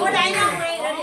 ผู้ใดยังไงเลย